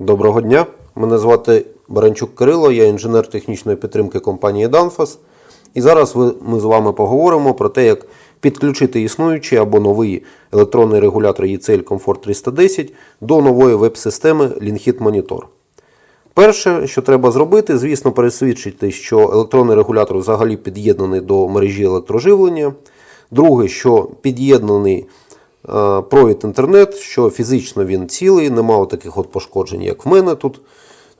Доброго дня. Мене звати Баранчук Кирило, я інженер технічної підтримки компанії Danfoss. І зараз ми з вами поговоримо про те, як підключити існуючий або новий електронний регулятор ECL Comfort 310 до нової веб-системи Linhit Monitor. Перше, що треба зробити, звісно, пересвідчити, що електронний регулятор взагалі під'єднаний до мережі електроживлення. Друге, що під'єднаний провід інтернет, що фізично він цілий, немає таких от пошкоджень, як в мене тут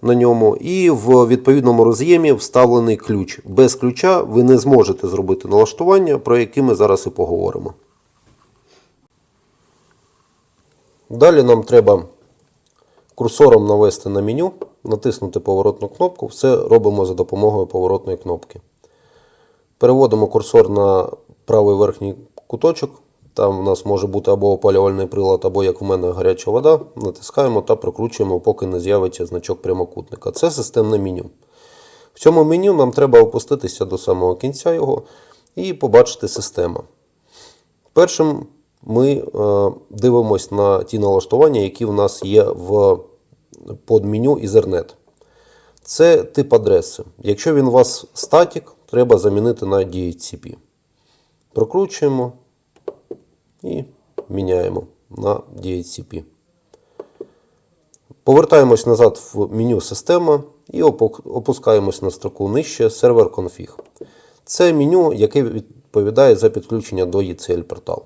на ньому. І в відповідному роз'ємі вставлений ключ. Без ключа ви не зможете зробити налаштування, про які ми зараз і поговоримо. Далі нам треба курсором навести на меню, натиснути поворотну кнопку. Все робимо за допомогою поворотної кнопки. Переводимо курсор на правий верхній куточок. Там у нас може бути або опалювальний прилад, або, як в мене, гаряча вода. Натискаємо та прокручуємо, поки не з'явиться значок прямокутника. Це системне меню. В цьому меню нам треба опуститися до самого кінця його і побачити систему. Першим ми е, дивимось на ті налаштування, які в нас є в подменю Ethernet. Це тип адреси. Якщо він у вас статік, треба замінити на DHCP. Прокручуємо і міняємо на DHCP. Повертаємось назад в меню Система і опускаємось на строку нижче сервер config. Це меню, яке відповідає за підключення до ECL портал.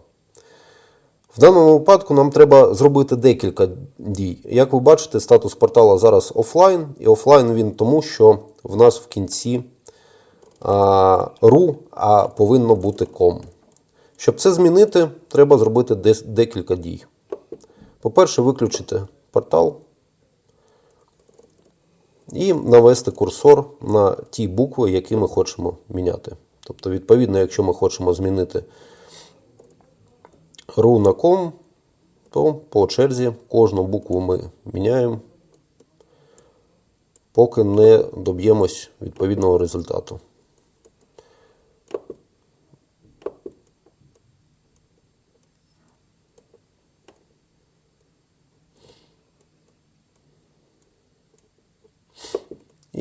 В даному випадку нам треба зробити декілька дій. Як ви бачите, статус портала зараз офлайн, і офлайн він тому, що в нас в кінці а, ru, а повинно бути com. Щоб це змінити, треба зробити декілька дій. По-перше, виключити портал і навести курсор на ті букви, які ми хочемо міняти. Тобто, відповідно, якщо ми хочемо змінити ru на com, то по черзі кожну букву ми міняємо, поки не доб'ємось відповідного результату.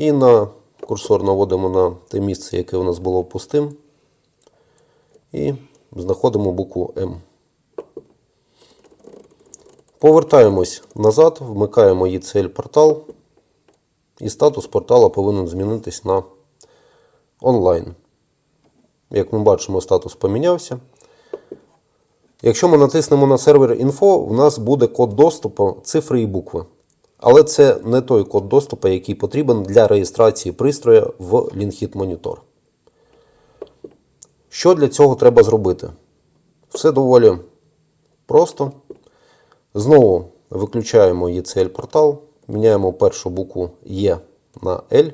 І на курсор наводимо на те місце, яке у нас було пустим. І знаходимо букву М. Повертаємось назад, вмикаємо ECL портал. І статус портала повинен змінитись на онлайн. Як ми бачимо, статус помінявся. Якщо ми натиснемо на сервер Info, в нас буде код доступу, цифри і букви. Але це не той код доступу, який потрібен для реєстрації пристрою в Linhit Monitor. Що для цього треба зробити? Все доволі просто. Знову виключаємо ECL портал, міняємо першу букву Е на L.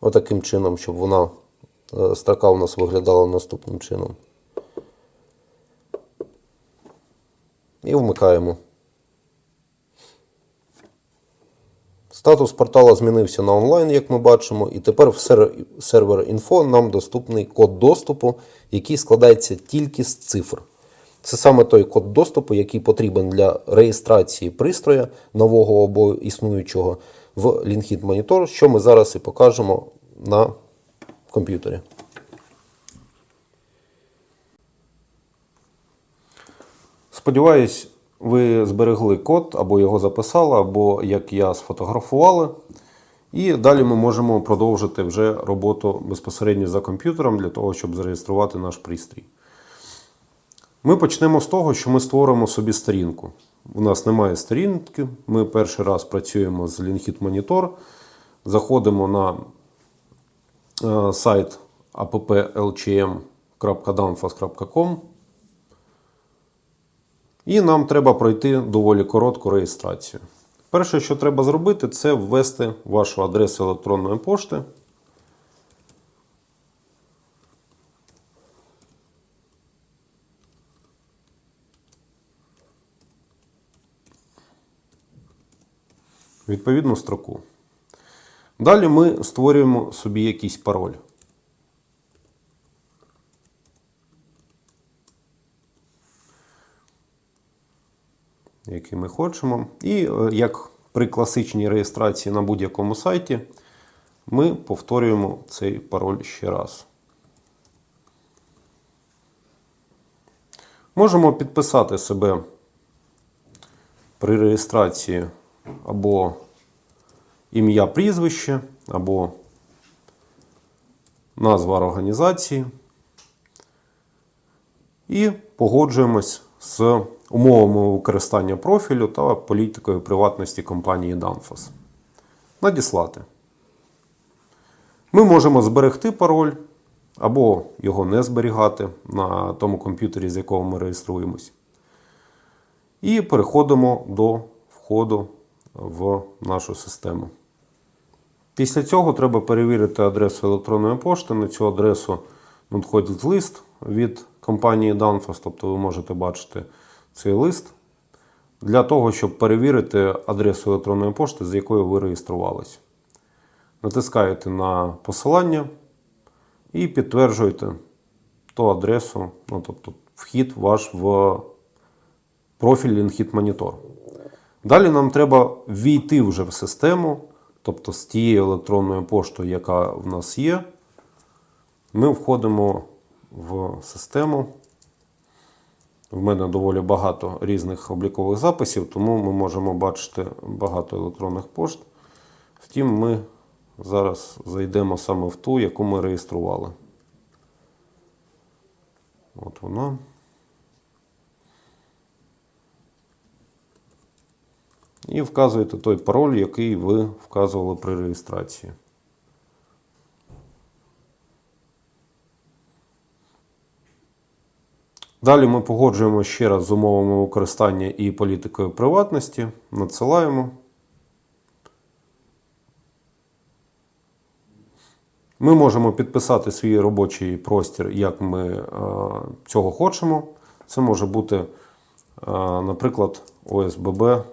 Отаким чином, щоб вона е, строка у нас виглядала наступним чином. І вмикаємо. Статус портала змінився на онлайн, як ми бачимо, і тепер в сер- сервер Info нам доступний код доступу, який складається тільки з цифр. Це саме той код доступу, який потрібен для реєстрації пристрою нового або існуючого в Linhit Monitor, що ми зараз і покажемо на комп'ютері. Сподіваюсь, ви зберегли код або його записали, або як я сфотографували. І далі ми можемо продовжити вже роботу безпосередньо за комп'ютером для того, щоб зареєструвати наш пристрій. Ми почнемо з того, що ми створимо собі сторінку. У нас немає сторінки. Ми перший раз працюємо з Linhit Monitor. Заходимо на е, сайт applchm.danfoss.com. І нам треба пройти доволі коротку реєстрацію. Перше, що треба зробити, це ввести вашу адресу електронної пошти. Відповідну строку. Далі ми створюємо собі якийсь пароль. Який ми хочемо. І е, як при класичній реєстрації на будь-якому сайті ми повторюємо цей пароль ще раз. Можемо підписати себе при реєстрації або ім'я прізвище, або назва організації. І погоджуємось з умовами використання профілю та політикою приватності компанії Danfoss. Надіслати. Ми можемо зберегти пароль або його не зберігати на тому комп'ютері, з якого ми реєструємось. І переходимо до входу в нашу систему. Після цього треба перевірити адресу електронної пошти. На цю адресу надходить лист від компанії Danfoss, тобто ви можете бачити цей лист для того, щоб перевірити адресу електронної пошти, з якою ви реєструвалися. Натискаєте на посилання і підтверджуєте ту адресу, ну, тобто вхід ваш в профіль LinkedIn Monitor. Далі нам треба ввійти вже в систему, тобто з тією електронною поштою, яка в нас є, ми входимо в систему. В мене доволі багато різних облікових записів, тому ми можемо бачити багато електронних пошт. Втім, ми зараз зайдемо саме в ту, яку ми реєстрували. От вона. І вказуєте той пароль, який ви вказували при реєстрації. Далі ми погоджуємо ще раз з умовами використання і політикою приватності. Надсилаємо. Ми можемо підписати свій робочий простір, як ми е, цього хочемо. Це може бути, е, наприклад, ОСББ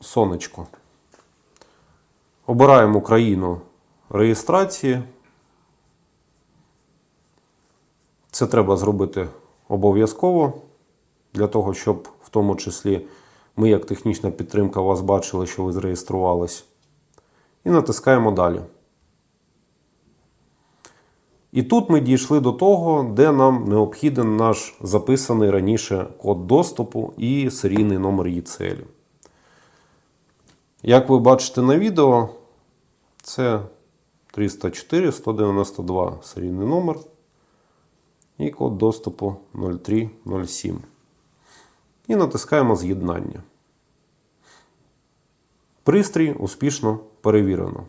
Сонечко. Обираємо країну реєстрації. Це треба зробити обов'язково для того, щоб в тому числі ми, як технічна підтримка, вас бачили, що ви зареєструвались. І натискаємо далі. І тут ми дійшли до того, де нам необхіден наш записаний раніше код доступу і серійний номер ЄЦЛ. Як ви бачите на відео, це 304 192 серійний номер і код доступу 0307. І натискаємо з'єднання. Пристрій успішно перевірено.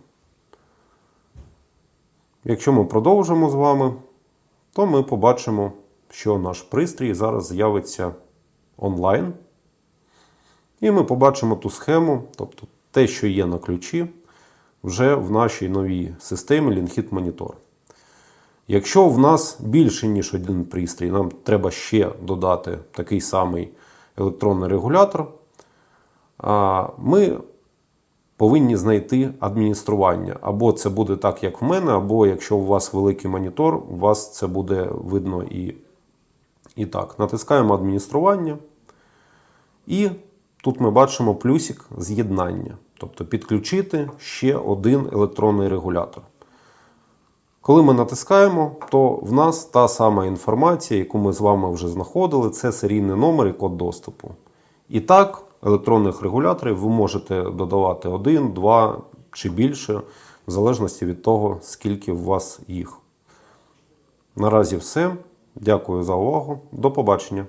Якщо ми продовжимо з вами, то ми побачимо, що наш пристрій зараз з'явиться онлайн. І ми побачимо ту схему, тобто те, що є на ключі, вже в нашій новій системі LinkedIn Monitor. Якщо в нас більше, ніж один пристрій, нам треба ще додати такий самий електронний регулятор, ми повинні знайти адміністрування. Або це буде так, як в мене, або якщо у вас великий монітор, у вас це буде видно і, і так. Натискаємо адміністрування. І тут ми бачимо плюсик з'єднання. Тобто підключити ще один електронний регулятор. Коли ми натискаємо, то в нас та сама інформація, яку ми з вами вже знаходили, це серійний номер і код доступу. І так, електронних регуляторів ви можете додавати один, два чи більше, в залежності від того, скільки у вас їх. Наразі все. Дякую за увагу. До побачення.